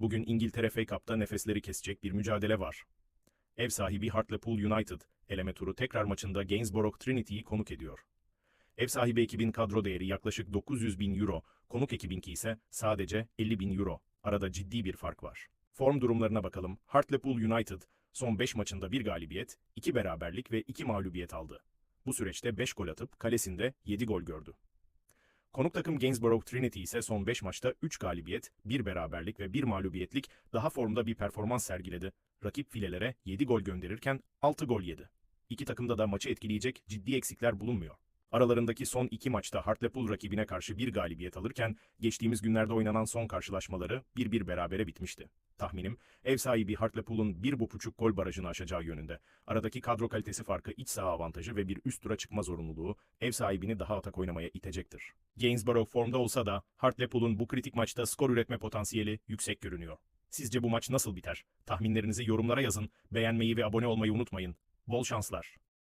Bugün İngiltere FA Cup'ta nefesleri kesecek bir mücadele var. Ev sahibi Hartlepool United, eleme turu tekrar maçında Gainsborough Trinity'yi konuk ediyor. Ev sahibi ekibin kadro değeri yaklaşık 900 bin euro, konuk ekibinki ise sadece 50 bin euro. Arada ciddi bir fark var. Form durumlarına bakalım. Hartlepool United son 5 maçında bir galibiyet, 2 beraberlik ve 2 mağlubiyet aldı. Bu süreçte 5 gol atıp kalesinde 7 gol gördü. Konuk takım Gainsborough Trinity ise son 5 maçta 3 galibiyet, 1 beraberlik ve 1 mağlubiyetlik daha formda bir performans sergiledi. Rakip filelere 7 gol gönderirken 6 gol yedi. İki takımda da maçı etkileyecek ciddi eksikler bulunmuyor. Aralarındaki son iki maçta Hartlepool rakibine karşı bir galibiyet alırken geçtiğimiz günlerde oynanan son karşılaşmaları 1-1 berabere bitmişti. Tahminim ev sahibi Hartlepool'un 1,5 gol barajını aşacağı yönünde. Aradaki kadro kalitesi farkı iç saha avantajı ve bir üst tura çıkma zorunluluğu ev sahibini daha atak oynamaya itecektir. Gainsborough formda olsa da Hartlepool'un bu kritik maçta skor üretme potansiyeli yüksek görünüyor. Sizce bu maç nasıl biter? Tahminlerinizi yorumlara yazın, beğenmeyi ve abone olmayı unutmayın. Bol şanslar.